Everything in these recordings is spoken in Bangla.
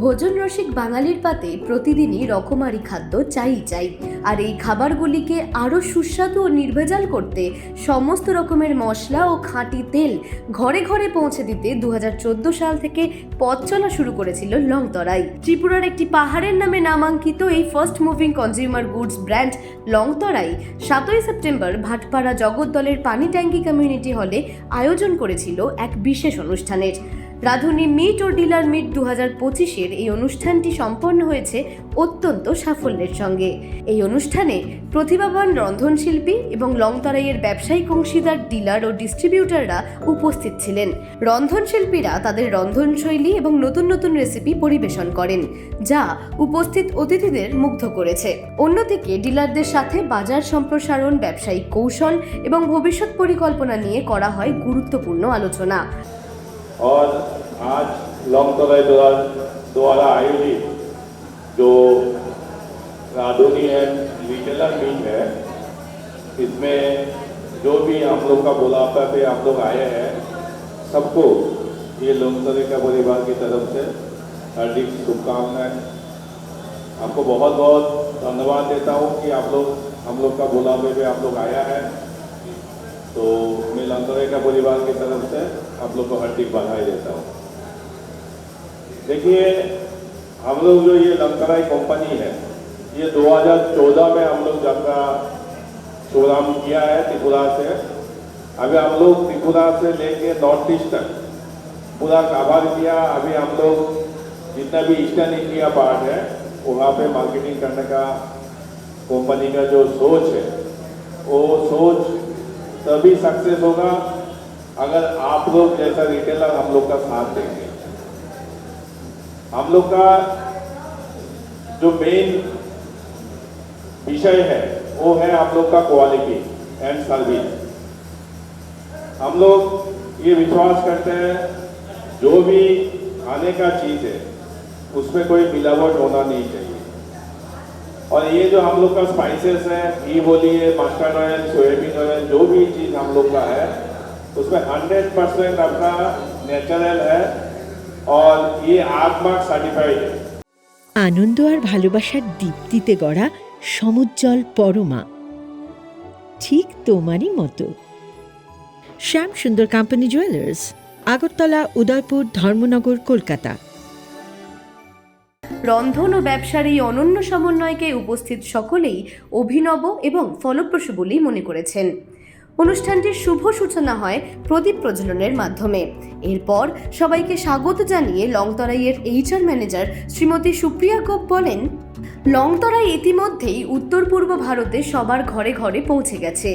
ভোজন রসিক বাঙালির পাতে প্রতিদিনই রকমারি খাদ্য চাই চাই। আর এই খাবারগুলিকে আরও সুস্বাদু ও নির্ভেজাল করতে সমস্ত রকমের মশলা ও খাঁটি তেল ঘরে ঘরে পৌঁছে দিতে দু হাজার চোদ্দ সাল থেকে পথ চলা শুরু করেছিল লংতরাই। ত্রিপুরার একটি পাহাড়ের নামে নামাঙ্কিত এই first moving consumer goods brand Longtharai সাতই সেপ্টেম্বর ভাটপাড়া জগদ্দলের পানি ট্যাঙ্কি কমিউনিটি হলে আয়োজন করেছিল এক বিশেষ অনুষ্ঠানের। রাধুনী মিট ও ডিলার মিট দু হাজার পঁচিশের এই অনুষ্ঠানটি সম্পন্ন হয়েছে অত্যন্ত সাফল্যের সঙ্গে। এই অনুষ্ঠানে প্রতিভাবান রন্ধনশিল্পী এবং লংতরাইয়ের ব্যবসায়িক অংশীদার ডিলার ও ডিস্ট্রিবিউটাররা উপস্থিত ছিলেন। রন্ধনশিল্পীরা তাদের রন্ধনশৈলী এবং নতুন নতুন রেসিপি পরিবেশন করেন, যা উপস্থিত অতিথিদের মুগ্ধ করেছে। অন্যদিকে ডিলারদের সাথে বাজার সম্প্রসারণ, ব্যবসায়িক কৌশল এবং ভবিষ্যৎ পরিকল্পনা নিয়ে করা হয় গুরুত্বপূর্ণ আলোচনা। और आज लॉन्ग तराई द्वारा द्वारा आयोजित जो राधुनी एंड रिटेलर मीट है, इसमें जो भी आप लोग का बुलावा पे आप लोग आए हैं, सबको ये लॉन्ग तराई का परिवार की तरफ़ से हार्दिक शुभकामनाएँ। आपको बहुत बहुत धन्यवाद देता हूँ कि आप लोग, हम लोग का बुलावे पे आप लोग आया है। तो मैं लंतरे का परिवार की तरफ़ से आप लोग को हार्दिक बधाई देता हूँ। देखिए, हम लोग जो ये लंतराई कंपनी है, ये 2014 में हम लोग जब का शुभारंभ किया है त्रिपुरा से, अभी हम लोग त्रिपुरा से लेके नॉर्थ ईस्ट तक पूरा काबार किया। अभी हम लोग जितना भी ईस्टर्न इंडिया पार्ट है, वहाँ पे मार्केटिंग करने का कंपनी का जो सोच है, वो सोच तभी सक्सेस होगा अगर आप लोग जैसा रिटेलर हम लोग का साथ देंगे। हम लोग का जो मेन विषय है, वो है आप लोग का क्वालिटी एंड सर्विस हम लोग ये विश्वास करते हैं, जो भी खाने का चीज़ है, उसमें कोई मिलावट होना नहीं चाहिए। और ये जो हम लोग का स्पाइसेस है घी बोलिए मस्टर्ड ऑयल सोयाबीन ऑयल जो भी चीज़ हम लोग का है उसमें हंड्रेड परसेंट अपना नेचुरल है और ये आगमार्क सर्टिफाइड है আনন্দ আর ভালোবাসার দীপ্তিতে গড়া সমুজ্জ্বল পরমা ঠিক তোমারই মতো শ্যাম সুন্দর কোম্পানি জুয়েলার্স আগরতলা উদয়পুর ধর্মনগর কলকাতা রন্ধন ও ব্যবসার এই অনন্য সমন্বয়কে উপস্থিত সকলেই অভিনব এবং ফলপ্রসূ বলেই মনে করেছেন। অনুষ্ঠানটির শুভ সূচনা হয় প্রদীপ প্রজ্বলনের মাধ্যমে। এরপর সবাইকে স্বাগত জানিয়ে লংতরাইয়ের এইচআর ম্যানেজার শ্রীমতী সুপ্রিয়া গোপ বলেন লংতরাই ইতিমধ্যেই উত্তর পূর্ব ভারতে সবার ঘরে ঘরে পৌঁছে গেছে।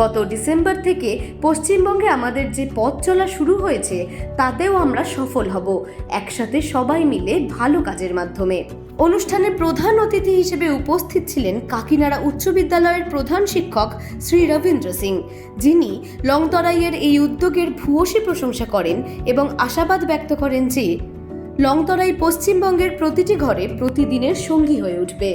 গত ডিসেম্বর থেকে পশ্চিমবঙ্গে আমাদের যে পথ চলা শুরু হয়েছে, তাতেও আমরা সফল হব। একসাথে সবাই মিলে ভালো কাজের মাধ্যমে। অনুষ্ঠানে প্রধান অতিথি হিসেবে উপস্থিত ছিলেন কাকিনাড়া উচ্চ বিদ্যালয়ের প্রধান শিক্ষক শ্রী রবীন্দ্র সিং, যিনি লংতরাইয়ের এই উদ্যোগের ভূয়সী প্রশংসা করেন এবং আশাবাদ ব্যক্ত করেন যে লংতরাই পশ্চিমবঙ্গের প্রতিটি ঘরে প্রতিদিনের সঙ্গী হয়ে উঠবে।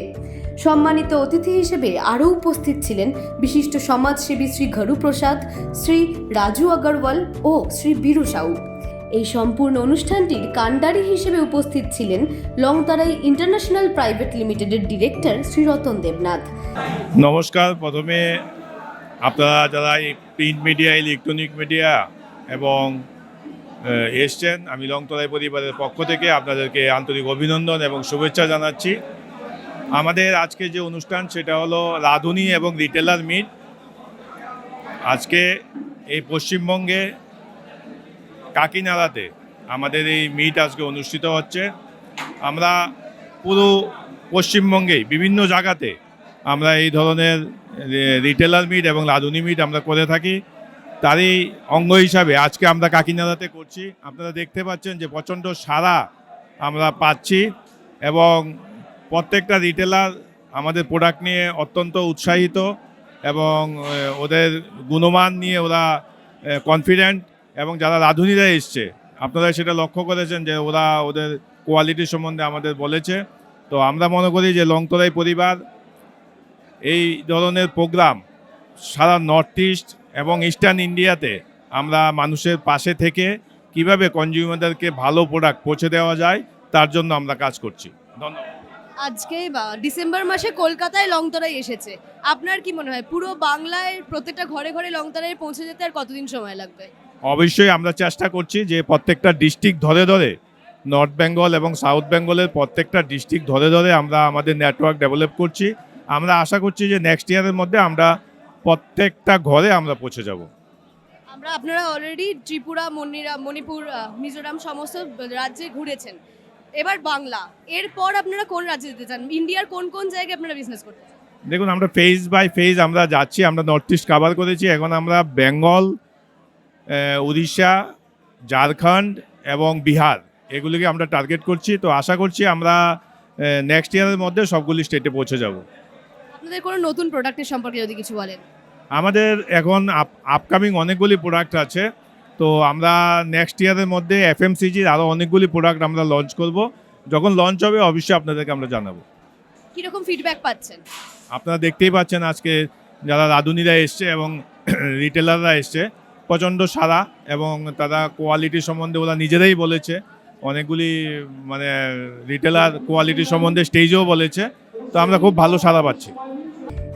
সম্মানিত অতিথি হিসেবে আরও উপস্থিত ছিলেন বিশিষ্ট সমাজসেবী শ্রী ঘরু প্রসাদ শ্রী রাজু আগরওয়াল ও শ্রী বীরু সাউ। এই সম্পূর্ণ অনুষ্ঠানটির কাণ্ডারি হিসেবে উপস্থিত ছিলেন লংতারাই ইন্টারন্যাশনাল প্রাইভেট লিমিটেডের ডিরেক্টর শ্রী রতন দেবনাথ। নমস্কার, প্রথমে আপনারা যারা এই প্রিন্ট মিডিয়া, ইলেকট্রনিক মিডিয়া এবং এসছেন। আমি লংতরাই পরিবারের পক্ষ থেকে আপনাদেরকে আন্তরিক অভিনন্দন এবং শুভেচ্ছা জানাচ্ছি। আমাদের আজকে যে অনুষ্ঠান, সেটা হলো রাঁধুনি এবং রিটেলার মিট। আজকে এই পশ্চিমবঙ্গে কাকিনাড়াতে আমাদের এই মিট আজকে অনুষ্ঠিত হচ্ছে। আমরা পুরো পশ্চিমবঙ্গেই, বিভিন্ন জায়গাতে আমরা এই ধরনের রিটেলার মিট এবং লাদুনি মিট আমরা করে থাকি। তারই অঙ্গ হিসাবে আজকে আমরা কাকিনাড়াতে করছি। আপনারা দেখতে পাচ্ছেন যে প্রচণ্ড সারা আমরা পাচ্ছি এবং প্রত্যেকটা রিটেলার আমাদের প্রোডাক্ট নিয়ে অত্যন্ত উৎসাহিত এবং ওদের গুণমান নিয়ে ওরা কনফিডেন্ট এবং যারা রাঁধুনিরা এসছে, আপনারা সেটা লক্ষ্য করেছেন যে ওরা ওদের কোয়ালিটি সম্বন্ধে আমাদের বলেছে। তো আমরা মনে করি যে লংতরাই পরিবার, এই ধরনের প্রোগ্রাম সারা নর্থ ইস্ট এবং ইস্টার্ন ইন্ডিয়াতে আমরা মানুষের পাশে থেকে কীভাবে কনজিউমারদেরকে ভালো প্রোডাক্ট পৌঁছে দেওয়া যায় তার জন্য আমরা কাজ করছি। ধন্যবাদ। আজকে বা ডিসেম্বর মাসে কলকাতায় লংতরাই এসেছে। আপনার কি মনে হয় পুরো বাংলায় প্রত্যেকটা ঘরে ঘরে লংতরায় পৌঁছে যেতে আর কতদিন সময় লাগবে? অবশ্যই আমরা চেষ্টা করছি যে প্রত্যেকটা ডিস্ট্রিক্ট ধরে ধরে নর্থ বেঙ্গল এবং সাউথ বেঙ্গলের প্রত্যেকটা ডিস্ট্রিক্ট ধরে ধরে আমরা আমাদের নেটওয়ার্ক ডেভেলপ করছি। আমরা আশা করছি যে নেক্সট ইয়ারের মধ্যে আমরা প্রত্যেকটা ঘরে আমরা পৌঁছে যাব। আমরা আপনারা অলরেডি ত্রিপুরা মনিরা মণিপুর মিজোরাম সমস্ত রাজ্যে ঘুরেছেন। এবার বাংলা এরপর আপনারা কোন রাজ্যে যেতে চান? ইন্ডিয়ার কোন কোন জায়গায় আপনারা বিজনেস করতে চান? দেখুন আমরা ফেজ বাই ফেজ আমরা যাচ্ছি আমরা নর্থ ইস্ট কাভার করেছি। এখন আমরা বেঙ্গল উড়িষ্যা ঝাড়খণ্ড এবং বিহার এগুলিকে আমরা টার্গেট করছি। তো আশা করছি আমরা নেক্সট ইয়ারের মধ্যে সবগুলি স্টেটে পৌঁছে যাব। আপনাদের কোনো নতুন প্রোডাক্টের সম্পর্কে যদি কিছু বলেন? আমাদের এখন আপকামিং অনেকগুলি প্রোডাক্ট আছে। তো আমরা নেক্সট ইয়ারের মধ্যে এফএমসিজির আরও অনেকগুলি প্রোডাক্ট আমরা লঞ্চ করব। যখন লঞ্চ হবে অবশ্যই আপনাদেরকে আমরা জানাব। কীরকম ফিডব্যাক পাচ্ছেন? আপনারা দেখতেই পাচ্ছেন আজকে যারা রাঁধুনিরা এসছে এবং রিটেলাররা এসছে প্রচণ্ড সারা এবং তারা কোয়ালিটি সম্বন্ধে ওরা নিজেরাই বলেছে। অনেকগুলি মানে রিটেলার কোয়ালিটি সম্বন্ধে স্টেজেও বলেছে। তো আমরা খুব ভালো সারা পাচ্ছি।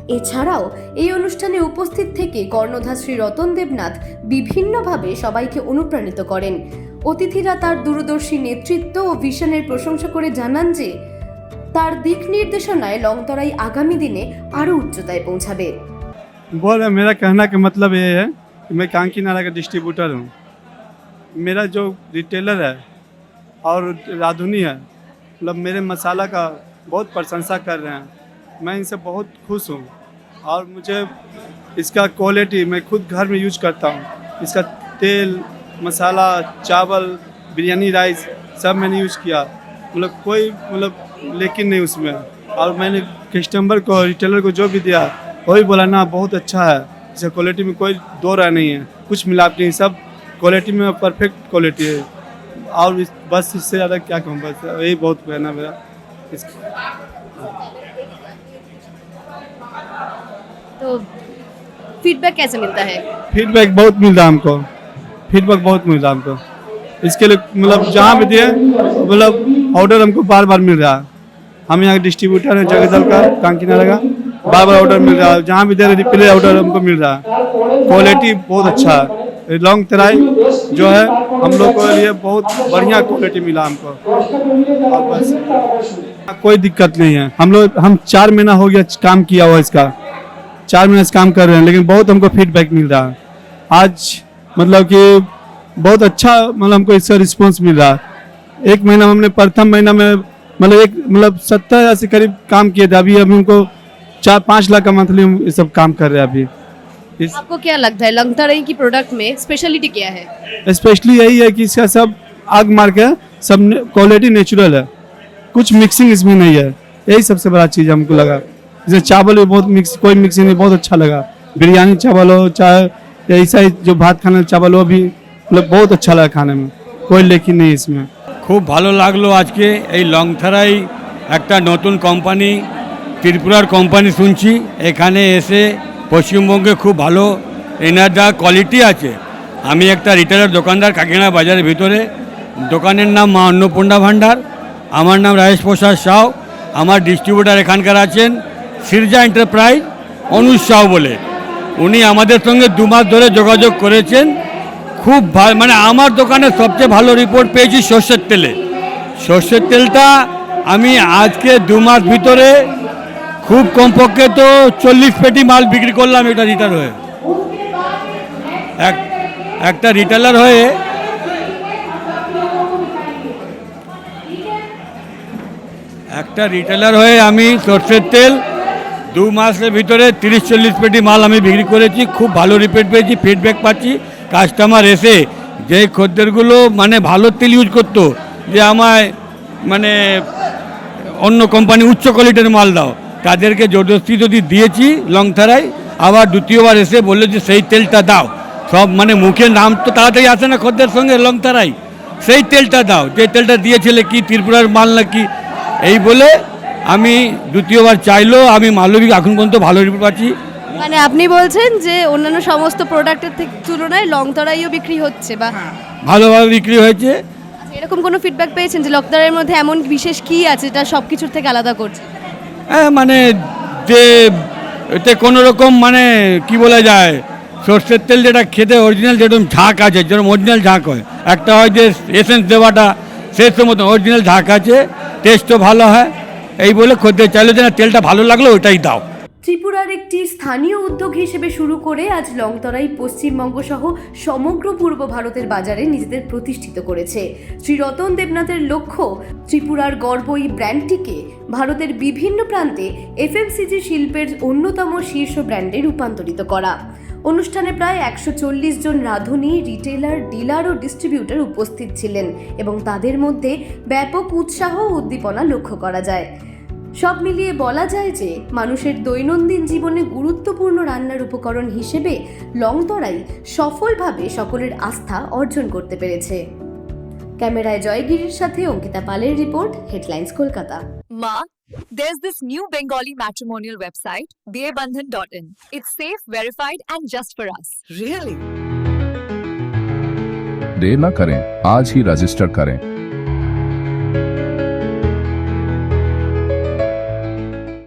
এছাড়াও এই অনুষ্ঠানে উপস্থিত থেকে কর্ণধার শ্রী রতন দেবনাথ বিভিন্নভাবে সবাইকে অনুপ্রাণিত করেন অতিথিরা তার দূরদর্শী নেতৃত্ব ও ভিশনের প্রশংসা করে জানান যে তার দিক নির্দেশনায় লংতরাই আগামী দিনে আরও উচ্চতায় পৌঁছাবে बोल रहे मेरा कहना का मतलब ये है कि मैं कांकी नारा का डिस्ट्रीब्यूटर हूँ मेरा जो रिटेलर है और राधुनी है मतलब मेरे मसाला का बहुत प्रशंसा कर रहे हैं मैं इनसे बहुत खुश हूँ और मुझे इसका क्वालिटी मैं खुद घर में यूज़ करता हूँ। इसका तेल मसाला चावल बिरयानी राइस सब मैंने यूज़ किया। मतलब कोई मतलब लेकिन नहीं उसमें। और मैंने कस्टमर को रिटेलर को जो भी दिया वही बोला ना बहुत अच्छा है। इसका क्वालिटी में कोई दो राय नहीं है। कुछ मिलावट नहीं सब क्वालिटी में परफेक्ट क्वालिटी है। और इस, बस इससे ज़्यादा क्या कहूँ बस यही बहुत कहना मेरा तो फीडबैक कैसे मिलता है? फीडबैक बहुत मिल रहा है हमको। फीडबैक बहुत मिल रहा है हमको। इसके लिए मतलब जहाँ भी दिए मतलब ऑर्डर हमको बार बार मिल रहा है। हम यहाँ डिस्ट्रीब्यूटर हैं जगदल का कांकीनारा का बार बार ऑर्डर मिल रहा है। जहाँ भी दे रहे रिप्ले ऑर्डर हमको मिल रहा है। क्वालिटी बहुत अच्छा है। लॉन्ग तराई जो है, हम लोग के लिए बहुत बढ़िया क्वालिटी मिला हमको। बस, कोई दिक्कत नहीं है। हम लोग, हम चार महीना हो गया काम किया हुआ इसका। चार महीने से काम कर रहे हैं लेकिन बहुत हमको फीडबैक मिल रहा। है आज मतलब कि बहुत अच्छा मतलब हमको इसका रिस्पांस मिल रहा। है एक महीना हमने प्रथम महीना में मतलब एक मतलब सत्तर हज़ार से करीब काम किए थे अभी अभी हमको चार पाँच लाख का मंथली हम ये सब काम कर रहे हैं अभी। इस आपको क्या लगता है लंगतराई की प्रोडक्ट में स्पेशलिटी क्या है? स्पेशली यही है कि इसका सब आग मार के सब क्वालिटी नेचुरल है। कुछ मिक्सिंग इसमें नहीं है। यही सबसे बड़ा चीज़ हमको लगा। जैसे चावल भी बहुत मिक्स कोई मिक्सिंग नहीं बहुत अच्छा लगा बिरयानी चावल हो चाहे ऐसा ही जो भात खाने का चावल हो भी मतलब बहुत अच्छा लगा खाने में कोई लेकिन नहीं इसमें খুব ভালো লাগলো আজকে এই লংথারাই একটা নতুন কোম্পানি ত্রিপুরার কোম্পানি শুনছি এখানে এসে পশ্চিমবঙ্গে খুব ভালো এনার যা কোয়ালিটি আছে আমি একটা রিটেলার দোকানদার কাকিনা বাজারের ভিতরে দোকানের নাম মা অন্নপূর্ণা ভাণ্ডার আমার নাম রাজেশ প্রসাদ সাউ আমার ডিস্ট্রিবিউটার এখানকার আছেন সিরজা এন্টারপ্রাইজ অনুজ সাউ বলে। উনি আমাদের সঙ্গে দু মাস ধরে যোগাযোগ করেছেন। খুব ভালো মানে আমার দোকানে সবচেয়ে ভালো রিপোর্ট পেয়েছি সর্ষের তেলে। সর্ষের তেলটা আমি আজকে দু মাস ভিতরে খুব কমপক্ষে তো চল্লিশ পেটি মাল বিক্রি করলাম এটা রিটার হয়ে। এক একটা রিটেলার হয়ে একটা রিটেলার হয়ে আমি সর্ষের তেল দু মাসের ভিতরে তিরিশ চল্লিশ পেটি মাল আমি বিক্রি করেছি, খুব ভালো রিপোর্ট পেয়েছি ফিডব্যাক পাচ্ছি। কাস্টমার এসে যে খদ্দেরগুলো মানে ভালো তেল ইউজ করতো, যে আমায় মানে অন্য কোম্পানি উচ্চ কোয়ালিটির মাল দাও, তাদেরকে জবরদস্তি যদি দিয়েছি লংথারায় আবার দ্বিতীয়বার এসে বলল যে সেই তেলটা দাও। সব মানে মুখে নাম তো তাড়াতাড়ি আসে না খদ্দের সঙ্গে লংথারাই সেই তেলটা দাও, যে তেলটা দিয়েছিলে কি ত্রিপুরার মাল নাকি, এই বলে আমি দ্বিতীয়বার চাইলেও আমি মালবিক এখন পর্যন্ত ভালো রিপোর্ট পাচ্ছি। মানে আপনি বলছেন যে অন্যান্য সমস্ত প্রোডাক্টের থেকে তুলনায় লংতরাইও বিক্রি হচ্ছে বা ভালোভাবে বিক্রি হয়েছে। এরকম কোনো ফিডব্যাক পেয়েছেন যে লকদারের মধ্যে এমন বিশেষ কি আছে যেটা সব কিছুর থেকে আলাদা করছে? হ্যাঁ মানে যে এতে কোনো রকম মানে কি বলা যায় সর্ষের তেল যেটা খেতে অরিজিনাল যেরকম ঝাঁক আছে যেরকম অরিজিনাল ঝাঁক হয় একটা হয় যে এসেন্স দেওয়াটা সেই মতো অরিজিনাল ঝাঁক আছে টেস্টও ভালো হয়। এই বলে খদ্দের চাইলে যে না তেলটা ভালো লাগল ওইটাই দাও। ত্রিপুরার একটি স্থানীয় উদ্যোগ হিসেবে শুরু করে আজ লংতরাই পশ্চিমবঙ্গ সহ সমগ্র পূর্ব ভারতের বাজারে নিজেদের প্রতিষ্ঠিত করেছে। শ্রী রতন দেবনাথের লক্ষ্য ত্রিপুরার গর্ব এই ব্র্যান্ডটিকে ভারতের বিভিন্ন প্রান্তে এফএমসিজি শিল্পের অন্যতম শীর্ষ ব্র্যান্ডে রূপান্তরিত করা। অনুষ্ঠানে প্রায় একশো চল্লিশ জন রাঁধুনি, রিটেলার, ডিলার ও ডিস্ট্রিবিউটর উপস্থিত ছিলেন এবং তাদের মধ্যে ব্যাপক উৎসাহ ও উদ্দীপনা লক্ষ্য করা যায়। সব মিলিয়ে বলা যায় যে মানুষের দৈনন্দিন জীবনে গুরুত্বপূর্ণ রান্নার উপকরণ হিসেবে লংতরাই সফলভাবে সকলের আস্থা অর্জন করতে পেরেছে ক্যামেরায় জয়গিরির সাথে অঙ্কিতা পালের report headlines Kolkata Ma, there's this new Bengali matrimonial website, bearbandhan.in. It's safe, verified, and just for us. Really? देर न करें आज ही रजिस्टर करें